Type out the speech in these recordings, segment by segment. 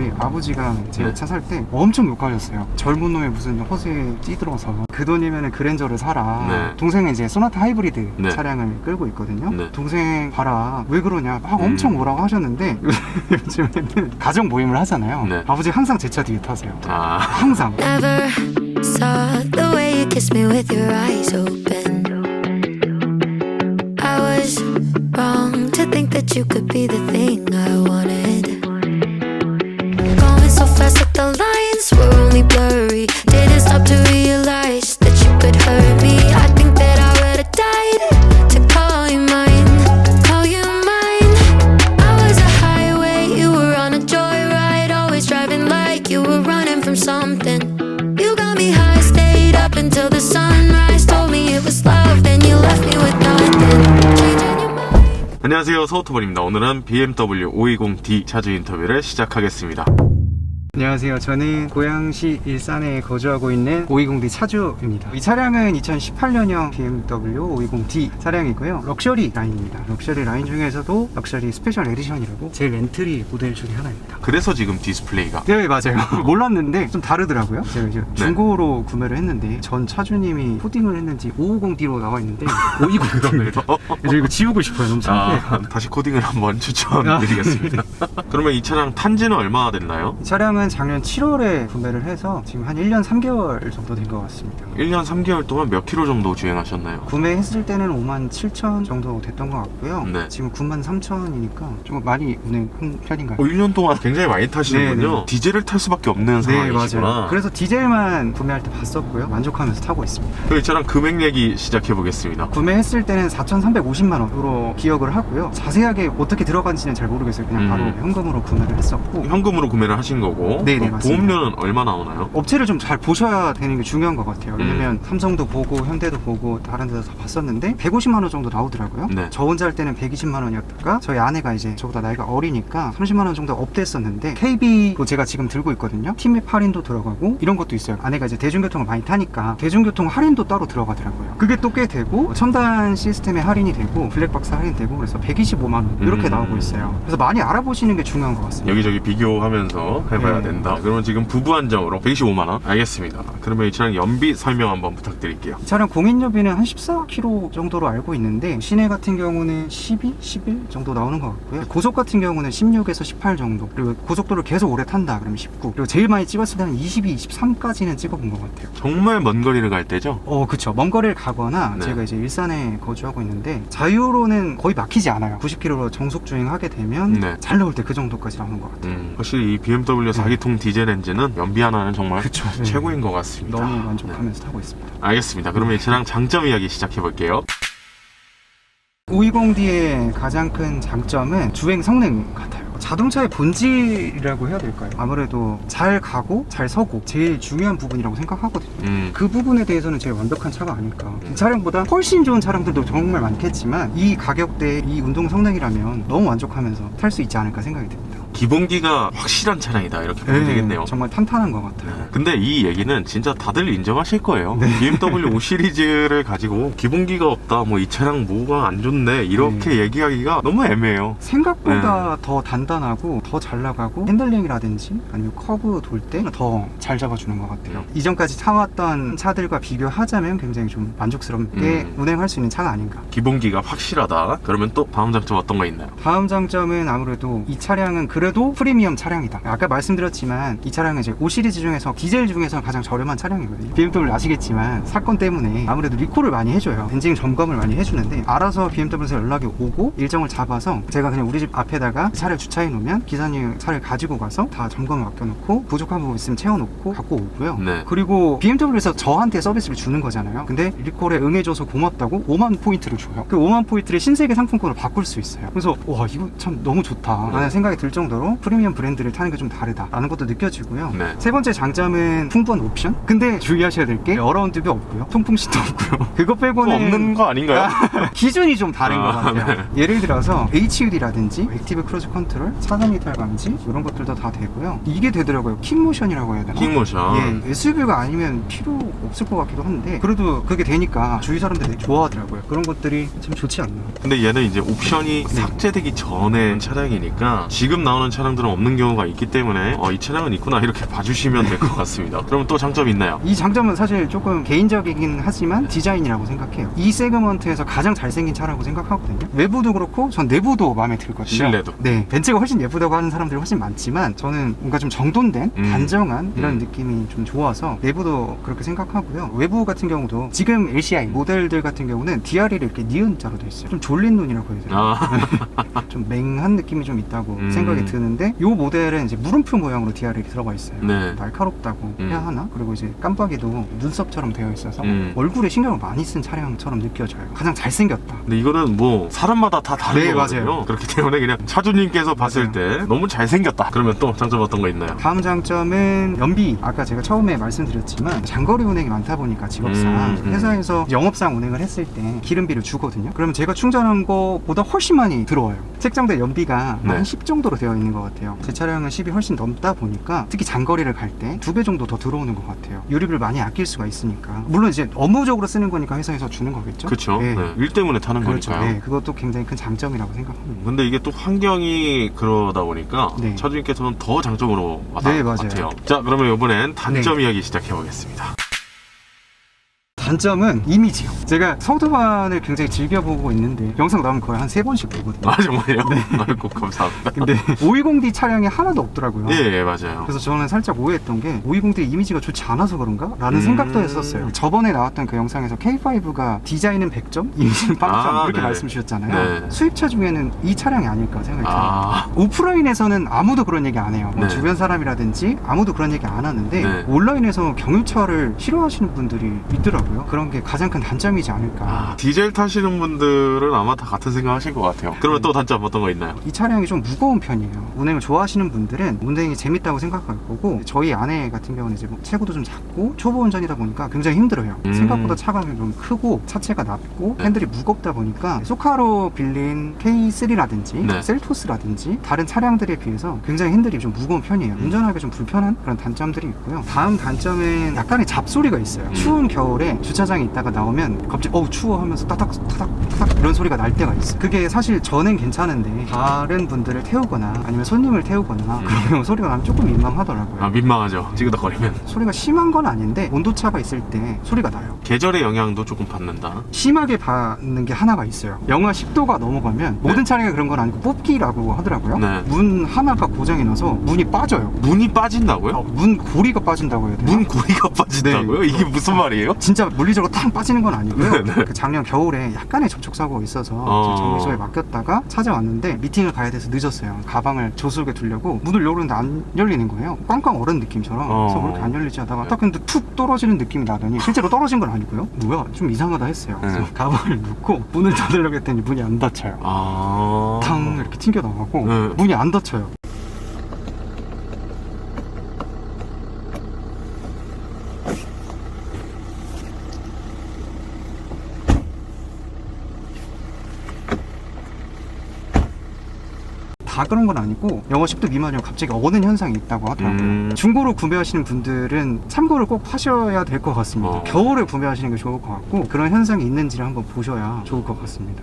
저희 아버지가 제가 네. 차살 때 엄청 욕하셨어요. 젊은 놈이 무슨 허세에 찌들어서 그 돈이면 그랜저를 사라. 네. 동생은 이제 소나타 하이브리드 네. 차량을 끌고 있거든요. 네. 동생 봐라 왜 그러냐 막 음. 엄청 뭐라고 하셨는데 요즘에는 가족 모임을 하잖아요. 네. 아버지 항상 제 차 뒤에 타세요. 아, 항상. Never saw the way you kissed me with your eyes open. I was wrong to think that you could be the thing 안녕하세요. 서우토벌입니다. 오늘은 BMW 520D 차주 인터뷰를 시작하겠습니다. 안녕하세요. 저는 고양시 일산에 거주하고 있는 520D 차주입니다. 이 차량은 2018년형 BMW 520D 차량이고요. 럭셔리 라인입니다. 럭셔리 라인 중에서도 럭셔리 스페셜 에디션이라고 제일 엔트리 모델 중에 하나입니다. 그래서 지금 디스플레이가 네 맞아요 몰랐는데 좀 다르더라고요 제가 이제 네. 중고로 구매를 했는데 전 차주님이 코딩을 했는지 550D로 나와 있는데 520D입니다 그래서 이거 지우고 싶어요 너무 창피해요 아, 다시 코딩을 한번 추천드리겠습니다. 그러면 이 차량 탄지는 얼마나 됐나요? 이 차량은 작년 7월에 구매를 해서 지금 한 1년 3개월 정도 된 것 같습니다 1년 3개월 동안 몇 킬로 정도 주행하셨나요? 구매했을 때는 5만 7천 정도 됐던 것 같고요 네. 지금 9만 3천이니까 좀 많이 운행한 편인가요? 어, 1년 동안 굉장히 많이 타시는군요. 네, 네. 디젤을 탈 수밖에 없는 네 상황이시구나. 맞아요 그래서 디젤만 구매할 때 봤었고요 만족하면서 타고 있습니다 그럼 이 차량 금액 얘기 시작해 보겠습니다. 구매했을 때는 4,350만 원으로 기억을 하고요. 자세하게 어떻게 들어간지는 잘 모르겠어요. 그냥 바로 음. 현금으로 구매를 했었고 현금으로 구매를 하신 거고 네, 네, 그럼 맞습니다. 보험료는 얼마 나오나요? 업체를 좀 잘 보셔야 되는 게 중요한 것 같아요. 왜냐면 음. 삼성도 보고 현대도 보고 다른 데서 다 봤었는데 150만 원 정도 나오더라고요. 네. 저 혼자 할 때는 120만 원이었다가 저희 아내가 이제 저보다 나이가 어리니까 30만 원 정도 업됐었는데 KB도 제가 지금 들고 있거든요. 팀맵 할인도 들어가고 이런 것도 있어요. 아내가 이제 대중교통을 많이 타니까 대중교통 할인도 따로 들어가더라고요. 그게 또 꽤 되고 첨단 시스템의 할인이 되고 블랙박스 할인되고 그래서 125만 원 이렇게 음. 나오고 있어요. 그래서 많이 알아보시는 게 중요한 것 같습니다. 여기저기 비교하면서 해봐야 네. 된다. 그러면 지금 부부 한정으로 125만원? 알겠습니다. 그러면 이 차량 연비 설명 한번 부탁드릴게요. 이 차량 공인여비는 한 14km 정도로 알고 있는데 시내 같은 경우는 12, 11 정도 나오는 것 같고요. 고속 같은 경우는 16에서 18 정도. 그리고 고속도를 계속 오래 탄다 그러면 19. 그리고 제일 많이 찍었을 때는 22, 23까지는 찍어본 것 같아요. 정말 먼 거리를 갈 때죠? 어, 그쵸. 먼 거리를 가거나 네. 제가 이제 일산에 거주하고 있는데 자유로는 거의 막히지 않아요. 90km로 정속 주행하게 되면 네. 잘 나올 때 그 정도까지 나오는 것 같아요. 음, 확실히 이 BMW 4 기통 디젤 엔진은 연비 하나는 정말 그쵸. 네. 최고인 것 같습니다. 너무 네. 만족하면서 타고 있습니다. 알겠습니다. 그러면 이 차량 장점 이야기 시작해 볼게요. 520D의 가장 큰 장점은 주행 성능 같아요. 자동차의 본질이라고 해야 될까요? 아무래도 잘 가고 잘 서고 제일 중요한 부분이라고 생각하거든요. 음, 그 부분에 대해서는 제일 완벽한 차가 아닐까. 이 차량보다 훨씬 좋은 차량들도 정말 많겠지만 이 가격대에 이 운동 성능이라면 너무 만족하면서 탈 수 있지 않을까 생각이 듭니다. 기본기가 확실한 차량이다 이렇게 보면 되겠네요. 정말 탄탄한 것 같아요. 네. 근데 이 얘기는 진짜 다들 인정하실 거예요. 네. BMW 5 시리즈를 가지고 기본기가 없다, 뭐 이 차량 뭐가 안 좋네 이렇게 네. 얘기하기가 너무 애매해요. 생각보다 네. 더 단단하고 더 잘 나가고 핸들링이라든지 아니면 커브 돌 때 더 잘 잡아주는 것 같아요. 음. 이전까지 타왔던 차들과 비교하자면 굉장히 좀 만족스럽게 음. 운행할 수 있는 차가 아닌가. 기본기가 확실하다. 그러면 또 다음 장점 어떤 거 있나요? 다음 장점은 아무래도 이 차량은 그래 도 프리미엄 차량이다. 아까 말씀드렸지만 이 차량은 이제 5 시리즈 중에서 디젤 중에서 가장 저렴한 차량이거든요. BMW 아시겠지만 사건 때문에 아무래도 리콜을 많이 해줘요. 엔진 점검을 많이 해주는데 알아서 BMW에서 연락이 오고 일정을 잡아서 제가 그냥 우리 집 앞에다가 차를 주차해 놓으면 기사님 차를 가지고 가서 다 점검을 맡겨놓고 부족한 부분 있으면 채워놓고 갖고 오고요. 네. 그리고 BMW에서 저한테 서비스를 주는 거잖아요. 근데 리콜에 응해줘서 고맙다고 5만 포인트를 줘요. 그 5만 포인트를 신세계 상품권으로 바꿀 수 있어요. 그래서 와 이거 참 너무 좋다 라는 생각이 들 정도 로 프리미엄 브랜드를 타는 게 좀 다르다라는 것도 느껴지고요. 네. 세 번째 장점은 풍부한 옵션. 근데 주의하셔야 될 게 어라운드도 없고요. 통풍시도 없고요. 그거 빼고는 없는 거 아닌가요? 기준이 좀 다른 아, 것 같아요. 예를 들어서 HUD라든지 액티브 크루즈 컨트롤, 차단 이탈 감지 이런 것들도 다 되고요. 이게 되더라고요. 킥모션이라고 해야 되나? 킥모션. 예, SUV가 아니면 필요 없을 것 같기도 한데 그래도 그게 되니까 주위 사람들이 되게 좋아하더라고요. 그런 것들이 참 좋지 않나. 근데 얘는 이제 옵션이 네. 삭제되기 전에 차량이니까 지금 나온 나오는 차량들은 없는 경우가 있기 때문에 어, 이 차량은 있구나 이렇게 봐주시면 될 것 같습니다. 그럼 또 장점이 있나요? 이 장점은 사실 조금 개인적이긴 하지만 디자인이라고 생각해요. 이 세그먼트에서 가장 잘생긴 차라고 생각하거든요. 외부도 그렇고 전 내부도 마음에 들거든요. 실내도. 네, 벤츠가 훨씬 예쁘다고 하는 사람들이 훨씬 많지만 저는 뭔가 좀 정돈된 음. 단정한 이런 음. 느낌이 좀 좋아서 내부도 그렇게 생각하고요. 외부 같은 경우도 지금 LCI 모델들 같은 경우는 DRL이 이렇게 니은자로 돼 있어요. 좀 졸린 눈이라고 해야 되나? 아, 좀 맹한 느낌이 좀 있다고 음. 생각이 생각이 드는데 이 모델은 이제 물음표 모양으로 DRL이 들어가 있어요. 네. 날카롭다고 음. 해야 하나? 그리고 이제 깜빡이도 눈썹처럼 되어 있어서 음. 얼굴에 신경을 많이 쓴 차량처럼 느껴져요. 가장 잘생겼다. 근데 이거는 뭐 사람마다 다 다른 네, 거거든요. 맞아요. 그렇기 때문에 그냥 차주님께서 봤을. 때 너무 잘생겼다. 그러면 또 장점 어떤 거 있나요? 다음 장점은 연비. 아까 제가 처음에 말씀드렸지만 장거리 운행이 많다 보니까 직업상 음, 음. 회사에서 영업상 운행을 했을 때 기름비를 주거든요. 그러면 제가 충전한 거보다 훨씬 많이 들어와요. 책정된 연비가 네. 한10 정도로 되어 있는 것 같아요. 제 차량은 10이 훨씬 넘다 보니까 특히 장거리를 갈 때 두 배 정도 더 들어오는 것 같아요. 유류를 많이 아낄 수가 있으니까. 물론 이제 업무적으로 쓰는 거니까 회사에서 주는 거겠죠. 그렇죠. 네. 네, 일 때문에 타는 그렇죠. 거니까요. 네, 그것도 굉장히 큰 장점이라고 생각합니다. 근데 이게 또 환경이 그러다 보니까 네. 차주님께서는 더 장점으로 와닿을 네, 것 맞아요. 같아요. 자, 그러면 이번엔 단점 네. 이야기 시작해 보겠습니다. 단점은 이미지요. 제가 서두반을 굉장히 즐겨보고 있는데 영상 나오면 거의 한 세 번씩 보거든요. 아 정말요? 네. 아이고 감사합니다. 근데 520D 차량이 하나도 없더라고요. 예, 예, 맞아요. 그래서 저는 살짝 오해했던 게 520D 이미지가 좋지 않아서 그런가? 라는 음. 생각도 했었어요. 저번에 나왔던 그 영상에서 K5가 디자인은 100점, 이미지는 8점 아, 이렇게 네. 말씀 주셨잖아요. 네. 수입차 중에는 이 차량이 아닐까 생각이 들어요. 아, 오프라인에서는 아무도 그런 얘기 안 해요. 뭐 네. 주변 사람이라든지 아무도 그런 얘기 안 하는데 네. 온라인에서 경유차를 싫어하시는 분들이 있더라고 요. 그런 게 가장 큰 단점이지 않을까. 아, 디젤 타시는 분들은 아마 다 같은 생각 하실 것 같아요. 그러면 네. 또 단점 어떤 거 있나요? 이 차량이 좀 무거운 편이에요. 운행을 좋아하시는 분들은 운행이 재밌다고 생각할 거고 저희 아내 같은 경우는 이제 뭐 체구도 좀 작고 초보 운전이다 보니까 굉장히 힘들어요. 음. 생각보다 차가 좀 크고 차체가 낮고 네. 핸들이 무겁다 보니까 소카로 빌린 K3라든지 네. 셀토스라든지 다른 차량들에 비해서 굉장히 핸들이 좀 무거운 편이에요. 음. 운전하기 좀 불편한 그런 단점들이 있고요. 다음 단점은 약간의 잡소리가 있어요. 음. 추운 겨울에 주차장에 있다가 나오면 갑자기 어우 추워 하면서 따닥 타닥 타닥 이런 소리가 날 때가 있어요. 그게 사실 저는 괜찮은데 다른 분들을 태우거나 아니면 손님을 태우거나 음. 그러면 소리가 나면 조금 민망하더라고요. 아, 민망하죠. 찌그덕거리면. 소리가 심한 건 아닌데 온도차가 있을 때 소리가 나요. 계절의 영향도 조금 받는다. 심하게 받는 게 하나가 있어요. 영하 10도가 넘어가면 모든 차량이 그런 건 아니고 뽑기라고 하더라고요. 네. 문 하나가 고장이 나서 문이 빠져요. 문이 빠진다고요? 어, 문 고리가 빠진다고 해야 되나? 문 고리가 빠진다고요? 네. 이게 무슨 말이에요? 진짜 물리적으로 탕 빠지는 건 아니고요. 네, 네. 그 작년 겨울에 약간의 접촉 사고가 있어서 어. 정비소에 맡겼다가 찾아왔는데 미팅을 가야 돼서 늦었어요. 가방을 조수석에 두려고 문을 열었는데 안 열리는 거예요. 꽝꽝 얼은 느낌처럼. 어. 그래서 왜 이렇게 안 열리지 하다가 네. 딱 근데 툭 떨어지는 느낌이 나더니 실제로 떨어진 건 아니고요. 뭐야 좀 이상하다 했어요. 그래서 네. 가방을 넣고 문을 닫으려고 했더니 문이 안 닫혀요. 아. 탕 이렇게 튕겨 나가고 네. 문이 안 닫혀요. 다 그런 건 아니고 영하 10도 미만이면 갑자기 어는 현상이 있다고 하더라고요. 음. 중고로 구매하시는 분들은 참고를 꼭 하셔야 될 것 같습니다. 어. 겨울에 구매하시는 게 좋을 것 같고 그런 현상이 있는지를 한번 보셔야 좋을 것 같습니다.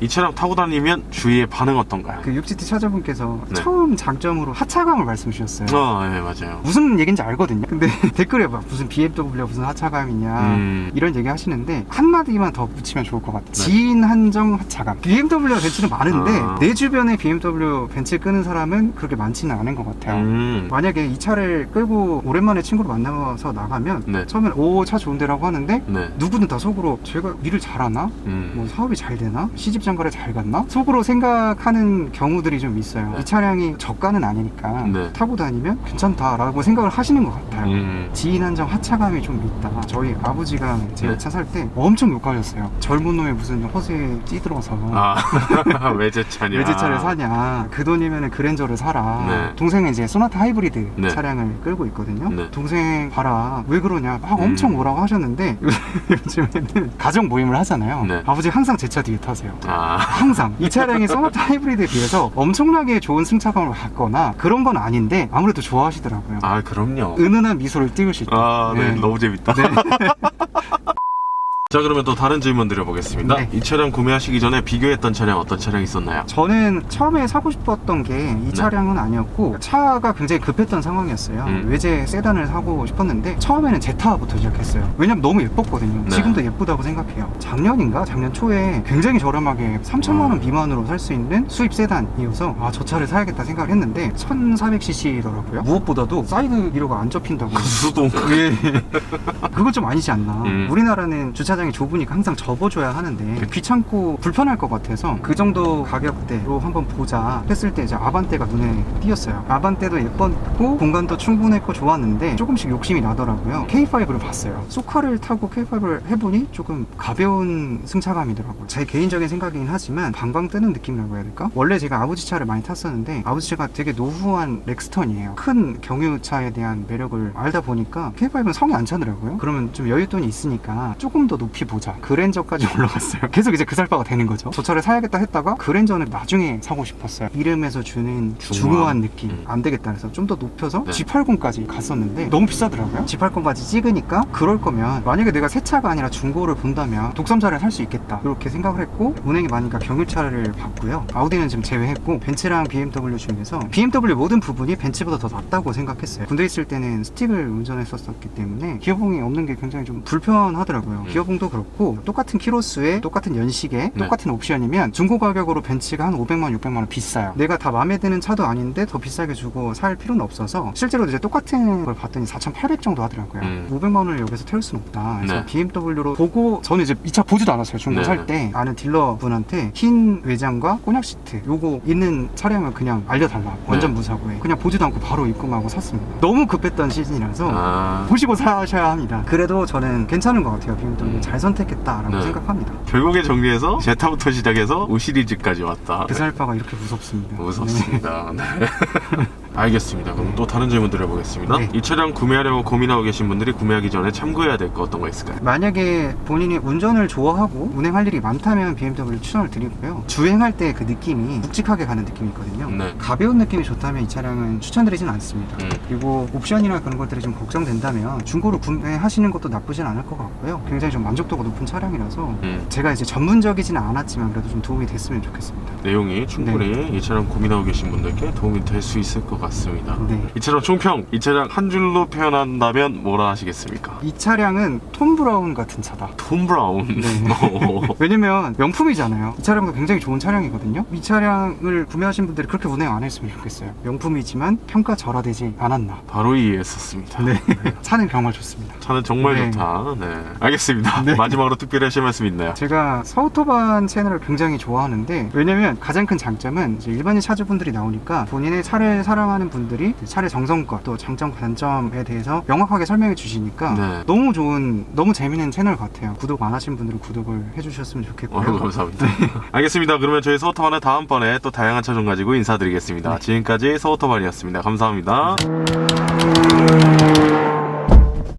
이 차량 타고 다니면 주위의 반응 어떤가요? 그 6GT 차저분께서 네. 처음 장점으로 하차감을 말씀 주셨어요. 아, 네, 맞아요. 무슨 얘기인지 알거든요. 근데 댓글에 막 무슨 BMW가 무슨 하차감이냐 음. 이런 얘기 하시는데 한마디만 더 붙이면 좋을 것 같아요. 지인 한정 하차감. BMW와 벤츠는 많은데 아. 내 주변에 BMW 벤츠 끄는 사람은 그렇게 많지는 않은 것 같아요. 음. 만약에 이 차를 끌고 오랜만에 친구를 만나서 나가면 네. 처음엔 오 차 좋은데라고 하는데 네. 누구는 다 속으로 제가 일을 잘하나? 음. 뭐 사업이 잘 되나? 시집 장가를 잘 갔나? 속으로 생각하는 경우들이 좀 있어요. 네. 이 차량이 저가는 아니니까 네. 타고 다니면 괜찮다라고 생각을 하시는 것 같아요. 음. 지인 한정 하차감이 좀 있다. 저희 아버지가 제 네. 차살 때 엄청 욕하셨어요. 젊은 놈이 무슨 허세에 찌들어서 아, 외제차냐. 외제차를 사냐. 그 돈이면 그랜저를 사라. 네. 동생은 이제 소나타 하이브리드 네. 차량을 끌고 있거든요. 네. 동생 봐라. 왜 그러냐. 막 음. 엄청 뭐라고 하셨는데 요즘에는 가족 모임을 하잖아요. 네. 아버지 항상 제 차 뒤에 타세요. 아, 항상 이 차량이 소나타 하이브리드에 비해서 엄청나게 좋은 승차감을 갖거나 그런 건 아닌데 아무래도 좋아하시더라고요. 아, 그럼요. 은은한 미소를 띄우실 때. 아, 네. 네. 너무 재밌다. 네. 자 그러면 또 다른 질문 드려보겠습니다. 네. 이 차량 구매하시기 전에 비교했던 차량 어떤 차량 있었나요? 저는 처음에 사고 싶었던 게이 네. 차량은 아니었고 차가 굉장히 급했던 상황이었어요. 음. 외제 세단을 사고 싶었는데 처음에는 제타부터 시작했어요. 왜냐면 너무 예뻤거든요. 네. 지금도 예쁘다고 생각해요. 작년인가 작년 초에 굉장히 저렴하게 3천만 원 음. 미만으로 살 수 있는 수입 세단이어서 아 저 차를 사야겠다 생각을 했는데 1,400cc더라고요. 무엇보다도 사이드 미러가 안 접힌다고. 수동. 예. 그건 좀 아니지 않나. 음. 우리나라는 주차장 이 좁으니까 항상 접어줘야 하는데 귀찮고 불편할 것 같아서 그 정도 가격대로 한번 보자 했을 때 이제 아반떼가 눈에 띄었어요. 아반떼도 예뻤고 공간도 충분했고 좋았는데 조금씩 욕심이 나더라고요. K5를 봤어요. 소카를 타고 K5를 해보니 조금 가벼운 승차감이더라고요. 제 개인적인 생각이긴 하지만 방방 뜨는 느낌이라고 해야 될까? 원래 제가 아버지 차를 많이 탔었는데 아버지 차가 되게 노후한 렉스턴이에요. 큰 경유차에 대한 매력을 알다 보니까 K5는 성이 안 차더라고요. 그러면 좀 여윳돈이 있으니까 조금 더 높이 보자. 그랜저까지 올라갔어요. 계속 이제 그 살바가 되는 거죠. 저 차를 사야겠다 했다가 그랜저는 나중에 사고 싶었어요. 이름에서 주는 중후한. 중후한 느낌. 음. 안 되겠다 해서 좀 더 높여서 네. G80까지 갔었는데 너무 비싸더라고요. G80까지 찍으니까 그럴 거면 만약에 내가 새 차가 아니라 중고를 본다면 독삼차를 살 수 있겠다. 이렇게 생각을 했고 운행이 많으니까 경유차를 봤고요. 아우디는 지금 제외했고 벤츠랑 BMW 중에서 BMW 모든 부분이 벤츠보다 더 낫다고 생각했어요. 군대 있을 때는 스틱을 운전했었기 때문에 기어봉이 없는 게 굉장히 좀 불편하더라고요. 음. 기어봉 도 그렇고 똑같은 키로수에 똑같은 연식에 네. 똑같은 옵션이면 중고 가격으로 벤츠가 한 500만 600만 원 비싸요. 내가 다 마음에 드는 차도 아닌데 더 비싸게 주고 살 필요는 없어서 실제로 이제 똑같은 걸 봤더니 4,800 정도 하더라고요. 음. 500만 원을 여기서 태울 수는 없다. 그래서 네. BMW로 보고 저는 이제 이 차 보지도 않았어요. 중고 네. 살때 아는 딜러 분한테 흰 외장과 꼬냑 시트 요거 있는 차량을 그냥 알려달라. 완전 네. 무사고에 그냥 보지도 않고 바로 입금하고 샀습니다. 너무 급했던 시즌이라서 아, 보시고 사셔야 합니다. 그래도 저는 괜찮은 것 같아요. BMW 음. 잘 선택했다라고 네. 생각합니다. 결국에 정리해서 제타부터 시작해서 O 시리즈까지 왔다. 그 살바가 이렇게 무섭습니다. 네. 무섭습니다. 네. 알겠습니다. 그럼 또 다른 질문 드려보겠습니다. 네. 이 차량 구매하려고 고민하고 계신 분들이 구매하기 전에 참고해야 될 거 어떤 거 있을까요? 만약에 본인이 운전을 좋아하고 운행할 일이 많다면 BMW 추천을 드리고요. 주행할 때 그 느낌이 묵직하게 가는 느낌이 있거든요. 네. 가벼운 느낌이 좋다면 이 차량은 추천드리진 않습니다. 음. 그리고 옵션이나 그런 것들이 좀 걱정된다면 중고로 구매하시는 것도 나쁘진 않을 것 같고요. 굉장히 좀 만족도가 높은 차량이라서 음. 제가 이제 전문적이지는 않았지만 그래도 좀 도움이 됐으면 좋겠습니다. 내용이 충분히 네. 이 차량 고민하고 계신 분들께 도움이 될 수 있을 것 같습니다. 네. 이 차량 총평, 이 차량 한 줄로 표현한다면 뭐라 하시겠습니까? 이 차량은 톰 브라운 같은 차다. 톰 브라운. 네. 오. 왜냐면 명품이잖아요. 이 차량도 굉장히 좋은 차량이거든요. 이 차량을 구매하신 분들이 그렇게 운행 안 했으면 좋겠어요. 명품이지만 평가 절하되지 않았나. 바로 이해했었습니다. 네. 차는 정말 좋습니다. 차는 정말 네. 좋다. 네. 알겠습니다. 네. 마지막으로 특별히 하실 말씀 있나요? 제가 서우토반 채널을 굉장히 좋아하는데 왜냐면 가장 큰 장점은 일반인 차주분들이 나오니까 본인의 차를 사랑 하는 분들이 차의 정성과 또 장점 단점에 대해서 명확하게 설명해 주시니까 네. 너무 좋은 너무 재밌는 채널 같아요. 구독 안 하신 분들은 구독을 해주셨으면 좋겠고요. 어, 감사합니다. 알겠습니다. 그러면 저희 서우터반은 다음번에 또 다양한 차좀 가지고 인사드리겠습니다. 네. 지금까지 서우터반이었습니다. 감사합니다. 네.